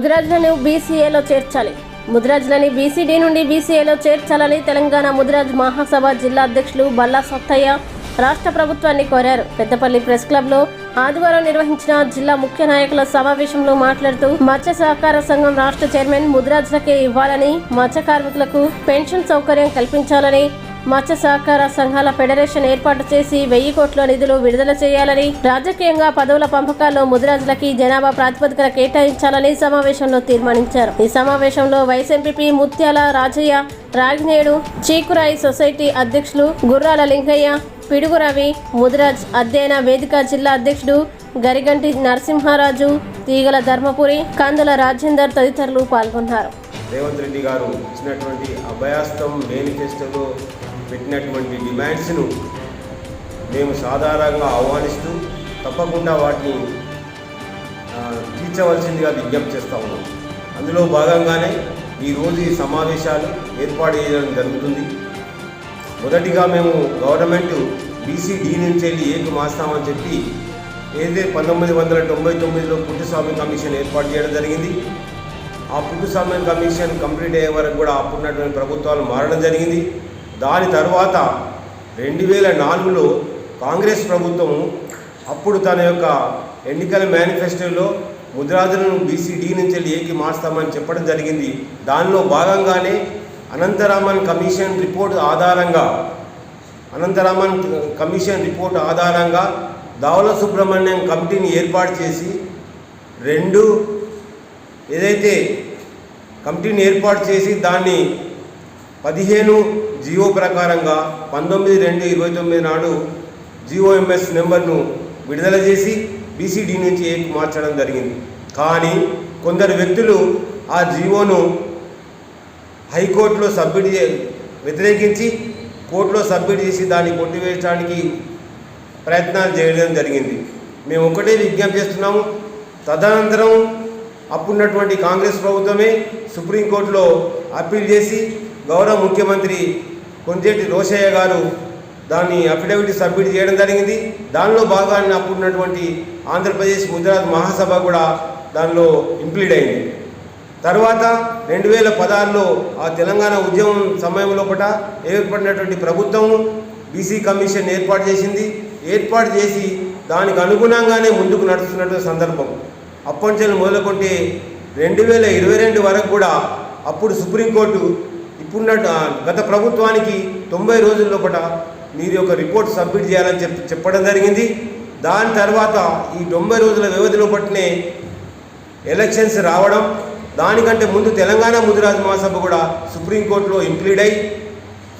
ముదిరాజులను బీసీఏలో చేర్చాలి. ముదిరాజులని బీసీడీ నుండి బీసీఏలో చేర్చాలని తెలంగాణ ముదిరాజ్ మహాసభ జిల్లా అధ్యక్షులు బల్లా సత్తయ్య రాష్ట్ర ప్రభుత్వాన్ని కోరారు. పెద్దపల్లి ప్రెస్ క్లబ్లో ఆదివారం నిర్వహించిన జిల్లా ముఖ్య నాయకుల సమావేశంలో మాట్లాడుతూ మత్స్య సహకార సంఘం రాష్ట్ర చైర్మన్ ముదిరాజులకే ఇవ్వాలని మత్స్య కార్మికులకు పెన్షన్ సౌకర్యం కల్పించాలని మత్స్య సహకార సంఘాల ఫెడరేషన్ ఏర్పాటు చేసి వెయ్యి కోట్ల నిధులు విడుదల చేయాలని రాజకీయంగా పదవుల పంపకాల్లో ముదిరాజులకి జనాభా ప్రాతిపదికన కేటాయించాలని సమావేశంలో తీర్మానించారు. ఈ సమావేశంలో వైస్ ఎంపీపీ ముత్యాల రాజయ్య రాగినేడు చీకురాయి సొసైటీ అధ్యక్షులు గుర్రాల లింగయ్య పిడుగు రవి ముదిరాజ్ అధ్యయన వేదిక జిల్లా అధ్యక్షుడు గరిగంటి నరసింహారాజు తీగల ధర్మపురి కందుల రాజేందర్ తదితరులు పాల్గొన్నారు. రేవంత్ రెడ్డి గారు ఇచ్చినటువంటి అభయాస్తం మేనిఫెస్టోలో పెట్టినటువంటి డిమాండ్స్ను మేము సాధారణంగా ఆహ్వానిస్తూ తప్పకుండా వాటిని తీర్చవలసిందిగా విజ్ఞప్తి చేస్తా ఉన్నాం. అందులో భాగంగానే ఈరోజు ఈ సమావేశాలు ఏర్పాటు చేయడం జరుగుతుంది. మొదటిగా మేము గవర్నమెంట్ బీసీడీ నుంచి వెళ్ళి ఏకు మాస్తామని చెప్పి ఏదైతే పంతొమ్మిది వందల తొంభై తొమ్మిదిలో పుట్టుస్వామి కమిషన్ ఏర్పాటు చేయడం జరిగింది ఆ పుట్టుస్వామి కమిషన్ కంప్లీట్ అయ్యే వరకు కూడా అప్పుడున్నటువంటి ప్రభుత్వాలు మారడం జరిగింది. దాని తర్వాత రెండు వేల నాలుగులో కాంగ్రెస్ ప్రభుత్వం అప్పుడు తన యొక్క ఎన్నికల మేనిఫెస్టోలో ముద్రాజులను బీసీడీ నుంచి ఏకి మార్స్తామని చెప్పడం జరిగింది. దానిలో భాగంగానే అనంతరామన్ కమిషన్ రిపోర్ట్ ఆధారంగా అనంతరామన్ కమిషన్ రిపోర్ట్ ఆధారంగా దావుల సుబ్రహ్మణ్యం కమిటీని ఏర్పాటు చేసి రెండు ఏదైతే కమిటీని ఏర్పాటు చేసి దాన్ని పదిహేను జియో ప్రకారంగా పంతొమ్మిది రెండు ఇరవై తొమ్మిది నాడు జిఓఎంఎస్ నెంబర్ను విడుదల చేసి బీసీడీ నుంచి ఏకి మార్చడం జరిగింది. కానీ కొందరు వ్యక్తులు ఆ జీవోను హైకోర్టులో సబ్మిట్ చే వ్యతిరేకించి కోర్టులో సబ్మిట్ చేసి దాన్ని కొట్టివేయడానికి ప్రయత్నాలు చేయడం జరిగింది. మేము ఒకటే విజ్ఞప్తి చేస్తున్నాము. తదనంతరం అప్పుడున్నటువంటి కాంగ్రెస్ ప్రభుత్వమే సుప్రీంకోర్టులో అప్పీల్ చేసి గౌరవ ముఖ్యమంత్రి కొంజేటి రోషయ్య గారు దాన్ని అఫిడవిట్ సబ్మిట్ చేయడం జరిగింది. దానిలో భాగాన్ని అప్పుడున్నటువంటి ఆంధ్రప్రదేశ్ గుజరాత్ మహాసభ కూడా దానిలో ఇంప్లీడ్ అయింది. తర్వాత రెండు వేల పదహారులో ఆ తెలంగాణ ఉద్యమం సమయం లోపల ఏర్పడినటువంటి ప్రభుత్వం బీసీ కమిషన్ ఏర్పాటు చేసింది. ఏర్పాటు చేసి దానికి అనుగుణంగానే ముందుకు నడుస్తున్నటువంటి సందర్భం. అప్పటి నుంచి మొదలుకుంటే రెండు వేల ఇరవై రెండు వరకు కూడా అప్పుడు సుప్రీంకోర్టు ఇప్పుడున్న గత ప్రభుత్వానికి తొంభై రోజుల లోపల మీరు ఒక రిపోర్ట్ సబ్మిట్ చేయాలని చెప్ చెప్పడం జరిగింది. దాని తర్వాత ఈ తొంభై రోజుల వ్యవధిలో లోపలనే ఎలక్షన్స్ రావడం దానికంటే ముందు తెలంగాణ ముదిరాజ్ మహాసభ కూడా సుప్రీంకోర్టులో ఇంప్లీడ్ అయి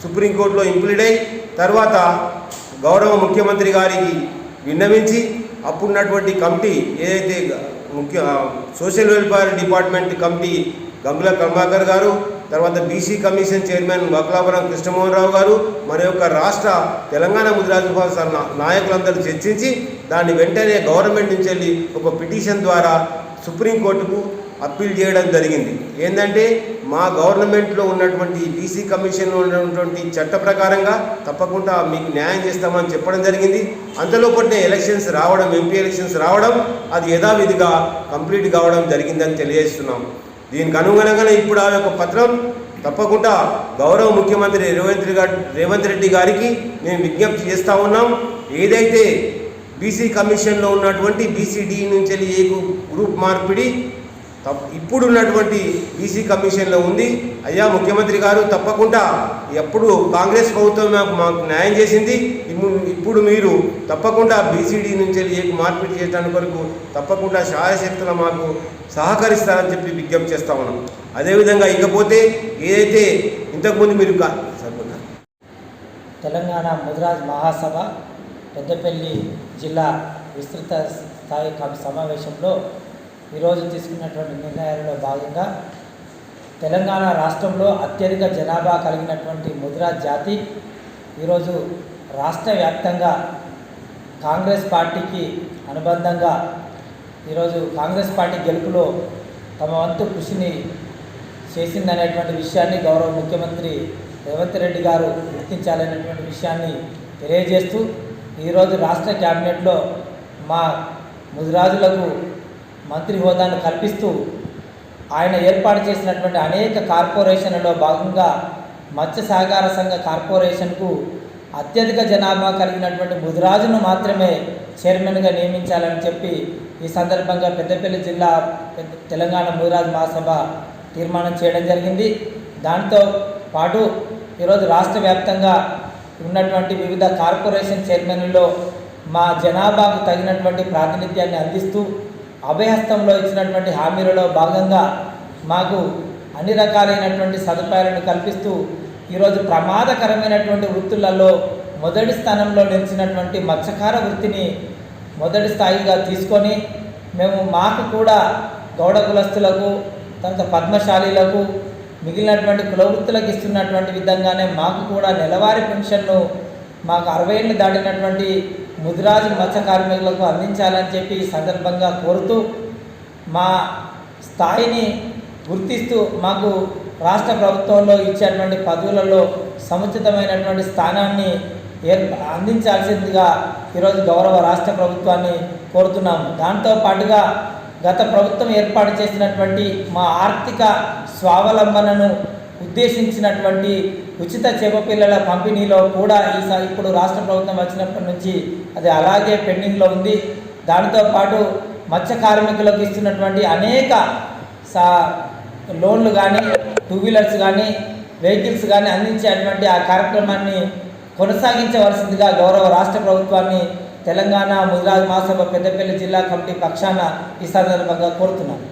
సుప్రీంకోర్టులో ఇంప్లీడ్ అయి తర్వాత గౌరవ ముఖ్యమంత్రి గారికి విన్నవించి అప్పుడున్నటువంటి కమిటీ ఏదైతే ముఖ్య social welfare department committee Gangula Karmakar గారు తర్వాత BC commission chairman Vaklapuram Krishnamohan Rao గారు మన యొక్క రాష్ట్ర తెలంగాణ ముద్రాజుభావ నాయకులందరూ చర్చించి దాన్ని వెంటనే గవర్నమెంట్ నుంచి వెళ్ళి ఒక పిటిషన్ ద్వారా సుప్రీంకోర్టుకు అప్పీల్ చేయడం జరిగింది. ఏంటంటే మా గవర్నమెంట్లో ఉన్నటువంటి బీసీ కమిషన్లో ఉన్నటువంటి చట్ట ప్రకారంగా తప్పకుండా మీకు న్యాయం చేస్తామని చెప్పడం జరిగింది. అంతలోపట్నే ఎలక్షన్స్ రావడం ఎంపీ ఎలక్షన్స్ రావడం అది యథావిధిగా కంప్లీట్ కావడం జరిగిందని తెలియజేస్తున్నాం. దీనికి అనుగుణంగానే ఇప్పుడు ఆ యొక్క పత్రం తప్పకుండా గౌరవ ముఖ్యమంత్రి రేవంత్ రేవంత్ రెడ్డి గారికి మేము విజ్ఞప్తి చేస్తూ ఉన్నాం. ఏదైతే బీసీ కమిషన్లో ఉన్నటువంటి బీసీడీ నుంచి ఏకు ఏ గ్రూప్ మార్పిడి తప్ ఇప్పుడు ఉన్నటువంటి బీసీ కమిషన్లో ఉంది. అయ్యా ముఖ్యమంత్రి గారు తప్పకుండా ఎప్పుడు కాంగ్రెస్ ప్రభుత్వం మాకు మాకు న్యాయం చేసింది. ఇప్పుడు మీరు తప్పకుండా బీసీడీ నుంచి ఏకు మార్పిడి చేయడానికి వరకు తప్పకుండా శాయశక్తులు మాకు సహకరిస్తారని చెప్పి విజ్ఞప్తి చేస్తా ఉన్నాం. అదేవిధంగా ఇకపోతే ఏదైతే ఇంతకుముందు మీరు తెలంగాణ ముదిరాజ్ మహాసభ పెద్దపల్లి జిల్లా విస్తృత స్థాయి సమావేశంలో ఈరోజు తీసుకున్నటువంటి నిర్ణయాలలో భాగంగా తెలంగాణ రాష్ట్రంలో అత్యధిక జనాభా కలిగినటువంటి ముదిరాజ్ జాతి ఈరోజు రాష్ట్ర వ్యాప్తంగా కాంగ్రెస్ పార్టీకి అనుబంధంగా ఈరోజు కాంగ్రెస్ పార్టీ గెలుపులో తమ వంతు కృషిని చేసిందనేటువంటి విషయాన్ని గౌరవ ముఖ్యమంత్రి రేవంత్ రెడ్డి గారు గుర్తించాలనేటువంటి విషయాన్ని తెలియజేస్తూ ఈరోజు రాష్ట్ర క్యాబినెట్లో మా ముదిరాజులకు మంత్రి హోదాను కల్పిస్తూ ఆయన ఏర్పాటు చేసినటువంటి అనేక కార్పొరేషన్లలో భాగంగా మత్స్య సహకార సంఘ కార్పొరేషన్కు అత్యధిక జనాభా కలిగినటువంటి ముదిరాజును మాత్రమే చైర్మన్గా నియమించాలని చెప్పి ఈ సందర్భంగా పెద్దపల్లి జిల్లా తెలంగాణ ముదిరాజు మహాసభ తీర్మానం చేయడం జరిగింది. దాంతో పాటు ఈరోజు రాష్ట్ర వ్యాప్తంగా ఉన్నటువంటి వివిధ కార్పొరేషన్ చైర్మన్లలో మా జనాభాకు తగినటువంటి ప్రాతినిధ్యాన్ని అందిస్తూ అభయహస్తంలో ఇచ్చినటువంటి హామీలలో భాగంగా మాకు అన్ని రకాలైనటువంటి సదుపాయాలను కల్పిస్తూ ఈరోజు ప్రమాదకరమైనటువంటి వృత్తులలో మొదటి స్థానంలో నిలిచినటువంటి మత్స్యకార వృత్తిని మొదటి స్థాయిగా తీసుకొని మేము మాకు కూడా గౌడ కులస్తులకు తర్వాత పద్మశాలీలకు మిగిలినటువంటి కులవృత్తులకు ఇస్తున్నటువంటి విధంగానే మాకు కూడా నెలవారీ పెన్షన్ను మాకు అరవై ఏళ్ళు దాటినటువంటి ముదిరాజు మత్స్య కార్మికులకు అందించాలని చెప్పి ఈ సందర్భంగా కోరుతూ మా స్థాయిని గుర్తిస్తూ మాకు రాష్ట్ర ప్రభుత్వంలో ఇచ్చేటువంటి పదవులలో సముచితమైనటువంటి స్థానాన్ని ఏర్ అందించాల్సిందిగా ఈరోజు గౌరవ రాష్ట్ర ప్రభుత్వాన్ని కోరుతున్నాము. దాంతో పాటుగా గత ప్రభుత్వం ఏర్పాటు చేసినటువంటి మా ఆర్థిక స్వావలంబనను ఉద్దేశించినటువంటి ఉచిత చేపపిల్లల పంపిణీలో కూడా ఈసారి ఇప్పుడు రాష్ట్ర ప్రభుత్వం వచ్చినప్పటి నుంచి అది అలాగే పెండింగ్లో ఉంది. దానితో పాటు మత్స్య కార్మికులకు ఇస్తున్నటువంటి అనేక సా లోన్లు కానీ టూ వీలర్స్ కానీ వెహికల్స్ కానీ అందించేటువంటి ఆ కార్యక్రమాన్ని కొనసాగించవలసిందిగా గౌరవ రాష్ట్ర ప్రభుత్వాన్ని తెలంగాణ ముదిరాజ్ మహాసభ పెద్దపల్లి జిల్లా కమిటీ పక్షాన ఈ సందర్భంగా కోరుతున్నాను.